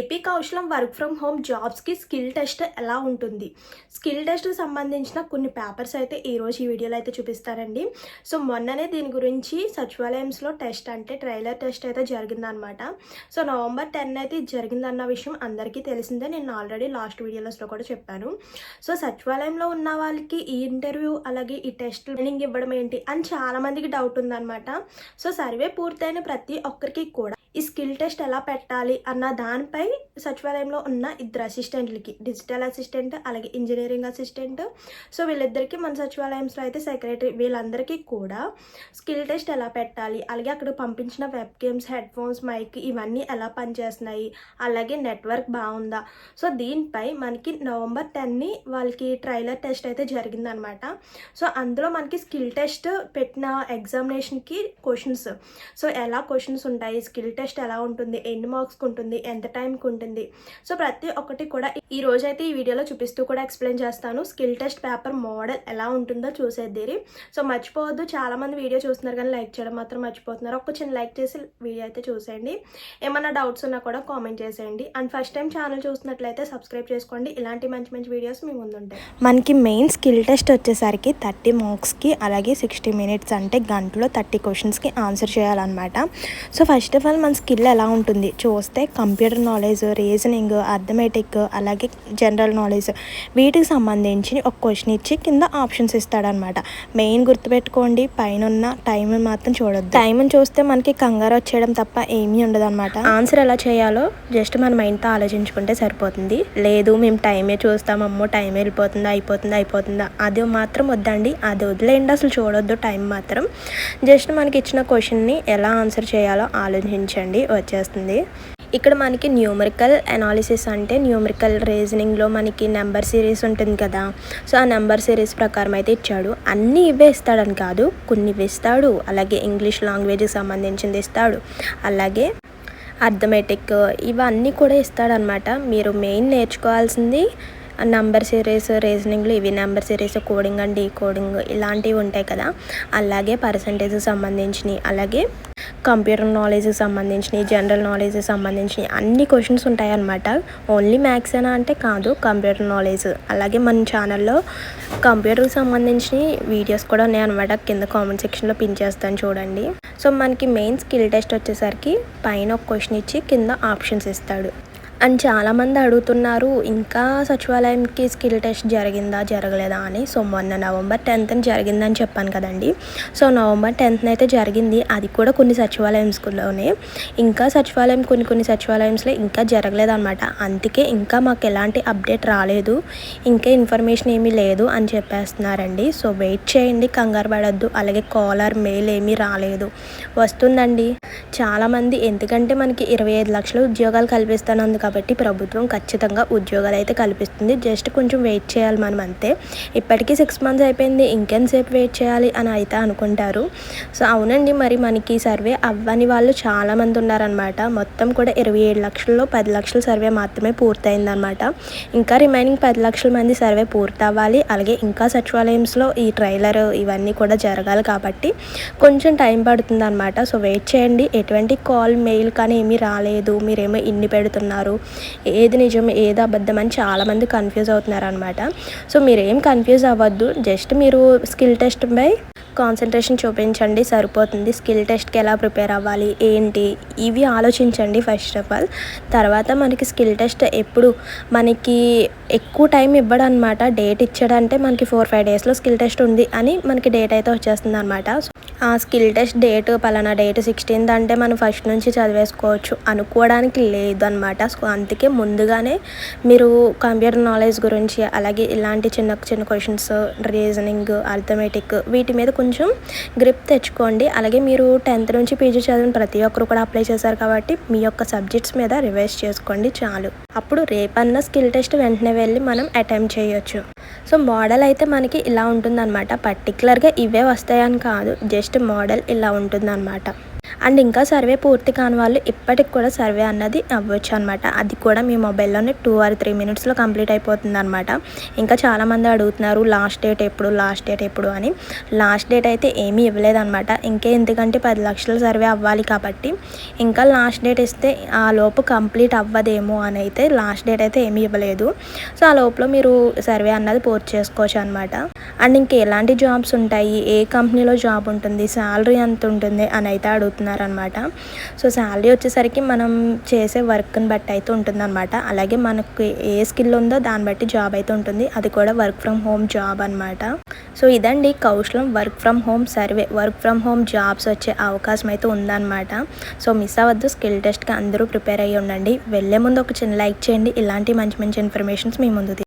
AP Kaushalam work from home జాబ్స్కి skill test ఎలా ఉంటుంది? స్కిల్ టెస్ట్కి సంబంధించిన కొన్ని పేపర్స్ అయితే ఈరోజు ఈ వీడియోలో అయితే చూపిస్తారండి. సో మొన్ననే దీని గురించి సచివాలయంస్లో టెస్ట్ అంటే ట్రైలర్ టెస్ట్ అయితే జరిగిందనమాట సో నవంబర్ టెన్ అయితే జరిగిందన్న విషయం అందరికీ తెలిసిందే. నేను ఆల్రెడీ లాస్ట్ వీడియోస్లో కూడా చెప్పాను. సో సచివాలయంలో ఉన్న వాళ్ళకి ఈ ఇంటర్వ్యూ అలాగే ఈ టెస్ట్ ట్రైనింగ్ ఇవ్వడం ఏంటి అని చాలామందికి డౌట్ ఉందన్నమాట. సో సర్వే పూర్తయిన ప్రతి ఒక్కరికి కూడా ఈ స్కిల్ టెస్ట్ ఎలా పెట్టాలి అన్న దానిపై సచివాలయంలో ఉన్న ఇద్దరు అసిస్టెంట్లకి డిజిటల్ అసిస్టెంట్ అలాగే ఇంజనీరింగ్ అసిస్టెంట్. సో వీళ్ళిద్దరికీ మన సచివాలయంలో అయితే సెక్రటరీ వీళ్ళందరికీ కూడా స్కిల్ టెస్ట్ ఎలా పెట్టాలి అలాగే అక్కడ పంపించిన web games headphones mic ఇవన్నీ ఎలా పనిచేస్తున్నాయి అలాగే నెట్వర్క్ బాగుందా. సో దీనిపై మనకి నవంబర్ టెన్ని వాళ్ళకి ట్రైలర్ టెస్ట్ అయితే జరిగిందనమాట. సో అందులో మనకి స్కిల్ టెస్ట్ పెట్టిన ఎగ్జామినేషన్కి క్వశ్చన్స్. సో ఎలా క్వశ్చన్స్ ఉంటాయి స్కిల్ టెస్ట్ ఎలా ఉంటుంది ఎన్ని మార్క్స్కి ఉంటుంది ఎంత టైంకి ఉంటుంది. సో ప్రతి ఒక్కటి కూడా ఈ రోజు అయితే ఈ వీడియోలో చూపిస్తూ కూడా ఎక్స్ప్లెయిన్ చేస్తాను. స్కిల్ టెస్ట్ పేపర్ మోడల్ ఎలా ఉంటుందో చూసేద్దిరి. సో మర్చిపోవద్దు. చాలా మంది వీడియో చూస్తున్నారు కానీ లైక్ చేయడం మాత్రం మర్చిపోతున్నారు. ఒక చిన్న లైక్ చేసి వీడియో అయితే చూసేయండి. ఏమైనా డౌట్స్ ఉన్నా కూడా కామెంట్ చేసేయండి. అండ్ ఫస్ట్ టైం ఛానల్ చూస్తున్నట్లయితే సబ్స్క్రైబ్ చేసుకోండి. ఇలాంటి మంచి మంచి వీడియోస్ మీ ముందుంటాయి. మనకి మెయిన్ స్కిల్ టెస్ట్ వచ్చేసరికి థర్టీ మార్క్స్కి అలాగే సిక్స్టీ మినిట్స్ అంటే గంటలో థర్టీ క్వశ్చన్స్కి ఆన్సర్ చేయాలన్నమాట. సో ఫస్ట్ ఆఫ్ ఆల్ మన స్కిల్ ఎలా ఉంటుంది? చూస్తే కంప్యూటర్ నాలెడ్జ్ రీజనింగ్ అర్థమెటిక్ అలాగే జనరల్ నాలెడ్జ్ వీటికి సంబంధించి ఒక క్వశ్చన్ ఇచ్చి కింద ఆప్షన్స్ ఇస్తాడనమాట మెయిన్ గుర్తుపెట్టుకోండి పైన ఉన్న టైం మాత్రం చూడొద్దు. టైం చూస్తే మనకి కంగారు వచ్చేయడం తప్ప ఏమీ ఉండదు అనమాట ఆన్సర్ ఎలా చేయాలో జస్ట్ మన మైండ్తో ఆలోచించుకుంటే సరిపోతుంది. లేదు మేము టైమే చూస్తాం అమ్మో టైం వెళ్ళిపోతుందా అయిపోతుందా అయిపోతుందా అది మాత్రం వద్దండి. అది వదిలేయండి అసలు చూడొద్దు టైం మాత్రం. జస్ట్ మనకి ఇచ్చిన క్వశ్చన్ని ఎలా ఆన్సర్ చేయాలో ఆలోచించండి. వచ్చేస్తుంది. ఇక్కడ మనకి న్యూమరికల్ అనాలిసిస్ అంటే న్యూమరికల్ రీజనింగ్లో మనకి నెంబర్ సిరీస్ ఉంటుంది కదా. సో ఆ నెంబర్ సిరీస్ ప్రకారం అయితే ఇచ్చాడు. అన్నీ ఇవే ఇస్తాడని కాదు కొన్ని ఇవి ఇస్తాడు. అలాగే ఇంగ్లీష్ లాంగ్వేజ్కి సంబంధించింది ఇస్తాడు. అలాగే అర్థమెటిక్ ఇవన్నీ కూడా ఇస్తాడనమాట మీరు మెయిన్ నేర్చుకోవాల్సింది నంబర్ సిరీస్ రీజనింగ్లు ఇవి number series coding and decoding ఇలాంటివి ఉంటాయి కదా. అలాగే పర్సంటేజ్కి సంబంధించినవి. అలాగే కంప్యూటర్ నాలెడ్జ్కి సంబంధించినవి జనరల్ నాలెడ్జ్కి సంబంధించినవి అన్ని క్వశ్చన్స్ ఉంటాయి అన్నమాట ఓన్లీ మ్యాథ్స్ అయినా అంటే కాదు కంప్యూటర్ నాలెడ్జ్ అలాగే మన ఛానల్లో కంప్యూటర్కి సంబంధించిన వీడియోస్ కూడా ఉన్నాయన్నమాట. కింద కామెంట్ సెక్షన్లో పిన్ చేస్తాను చూడండి. సో మనకి మెయిన్ స్కిల్ టెస్ట్ వచ్చేసరికి పైన ఒక క్వశ్చన్ ఇచ్చి కింద ఆప్షన్స్ ఇస్తాడు. అండ్ చాలామంది అడుగుతున్నారు ఇంకా సచివాలయంకి స్కిల్ టెస్ట్ జరిగిందా జరగలేదా? అని. సో మొన్న నవంబర్ టెన్త్న జరిగిందని చెప్పాను కదండి. సో నవంబర్ టెన్త్న అయితే జరిగింది. అది కూడా కొన్ని సచివాలయంస్లోనే ఇంకా సచివాలయం కొన్ని కొన్ని సచివాలయంస్లో ఇంకా జరగలేదన్నమాట. అందుకే ఇంకా మాకు ఎలాంటి అప్డేట్ రాలేదు. ఇంకా ఇన్ఫర్మేషన్ ఏమీ లేదు అని చెప్పేస్తున్నారండి. సో వెయిట్ చేయండి కంగారు పడద్దు. అలాగే కాలర్ మెయిల్ ఏమీ రాలేదు. వస్తుందండి. చాలామంది ఎందుకంటే మనకి ఇరవై ఐదు లక్షల ఉద్యోగాలు కల్పిస్తానంది కాబట్టి ప్రభుత్వం ఖచ్చితంగా ఉద్యోగాలు అయితే కల్పిస్తుంది. జస్ట్ కొంచెం వెయిట్ చేయాలి మనం అంతే. ఇప్పటికీ సిక్స్ మంత్స్ అయిపోయింది. ఇంకెంతసేపు వెయిట్ చేయాలి అని అయితే అనుకుంటారు. సో అవునండి. మరి మనకి సర్వే అవ్వని వాళ్ళు చాలామంది ఉన్నారనమాట మొత్తం కూడా ఇరవై ఏడు లక్షల్లో పది లక్షల సర్వే మాత్రమే పూర్తయిందనమాట ఇంకా రిమైనింగ్ పది లక్షల మంది సర్వే పూర్తవ్వాలి. అలాగే ఇంకా సచివాలయంస్లో ఈ ట్రైలర్ ఇవన్నీ కూడా జరగాలి కాబట్టి కొంచెం టైం పడుతుంది అనమాట సో వెయిట్ చేయండి. ఎటువంటి కాల్ మెయిల్ కానీ ఏమీ రాలేదు. మీరేమో ఇన్ని పెడుతున్నారు. ఏది నిజం ఏది అబద్ధం అని చాలామంది కన్ఫ్యూజ్ అవుతున్నారు అనమాట సో మీరేం కన్ఫ్యూజ్ అవ్వద్దు. జస్ట్ మీరు స్కిల్ టెస్ట్ బై కాన్సన్ట్రేషన్ చూపించండి సరిపోతుంది. స్కిల్ టెస్ట్కి ఎలా ప్రిపేర్ అవ్వాలి ఏంటి? ఇవి ఆలోచించండి ఫస్ట్ ఆఫ్ ఆల్. తర్వాత మనకి స్కిల్ టెస్ట్ ఎప్పుడు మనకి ఎక్కువ టైం ఇవ్వడనమాట డేట్ ఇచ్చాడంటే మనకి ఫోర్ ఫైవ్ డేస్లో స్కిల్ టెస్ట్ ఉంది అని మనకి డేట్ అయితే వచ్చేస్తుంది అనమాట ఆ స్కిల్ టెస్ట్ డేట్ పలానా డేట్ సిక్స్టీన్త్ అంటే మనం ఫస్ట్ నుంచి చదివేసుకోవచ్చు అనుకోవడానికి లేదు అనమాట సో అందుకే ముందుగానే మీరు కంప్యూటర్ నాలెడ్జ్ గురించి అలాగే ఇలాంటి చిన్న చిన్న క్వశ్చన్స్ రీజనింగ్ అర్థమెటిక్ వీటి మీద కొంచెం గ్రిప్ తెచ్చుకోండి. అలాగే మీరు టెన్త్ నుంచి పీజీ చదివిన ప్రతి ఒక్కరు కూడా అప్లై చేశారు కాబట్టి మీ యొక్క సబ్జెక్ట్స్ మీద రివైజ్ చేసుకోండి చాలు. అప్పుడు రేపన్న స్కిల్ టెస్ట్ వెంటనే వెళ్ళి మనం అటెంప్ట్ చేయొచ్చు. సో మోడల్ అయితే మనకి ఇలా ఉంటుందన్నమాట. పర్టికులర్గా ఇవే వస్తాయని కాదు. జస్ట్ మోడల్ ఇలా ఉంటుందన్నమాట. అండ్ ఇంకా సర్వే పూర్తి కాని వాళ్ళు ఇప్పటికి కూడా సర్వే అన్నది అవ్వచ్చు అనమాట అది కూడా మీ మొబైల్లోనే టూ ఆర్ త్రీ మినిట్స్లో కంప్లీట్ అయిపోతుంది అనమాట ఇంకా చాలామంది అడుగుతున్నారు లాస్ట్ డేట్ ఎప్పుడు? లాస్ట్ డేట్ ఎప్పుడు? అని. లాస్ట్ డేట్ అయితే ఏమీ ఇవ్వలేదన్నమాట. ఇంకే ఎందుకంటే పది లక్షల సర్వే అవ్వాలి కాబట్టి ఇంకా లాస్ట్ డేట్ ఇస్తే ఆ లోపు కంప్లీట్ అవ్వదేమో అని అయితే లాస్ట్ డేట్ అయితే ఏమీ ఇవ్వలేదు. సో ఆ లోపల మీరు సర్వే అన్నది పూర్తి చేసుకోవచ్చు అనమాట అండ్ ఇంకా ఎలాంటి జాబ్స్ ఉంటాయి? ఏ కంపెనీలో జాబ్ ఉంటుంది? శాలరీ ఎంత ఉంటుంది? అని అయితే అడుగుతున్నారనమాట. సో శాలరీ వచ్చేసరికి మనం చేసే వర్క్ని బట్టి అయితే ఉంటుందన్నమాట అలాగే మనకు ఏ స్కిల్ ఉందో దాన్ని బట్టి జాబ్ అయితే ఉంటుంది. అది కూడా వర్క్ ఫ్రమ్ హోమ్ జాబ్ అనమాట. సో ఇదండి Kaushalam work from home survey. Work from home jobs వచ్చే అవకాశం అయితే ఉందన్నమాట సో మిస్ అవ్వద్దు. స్కిల్ టెస్ట్కి అందరూ ప్రిపేర్ అయ్యి ఉండండి. వెళ్ళే ముందు ఒక చిన్న లైక్ చేయండి. ఇలాంటి మంచి మంచి ఇన్ఫర్మేషన్స్ మీ ముందు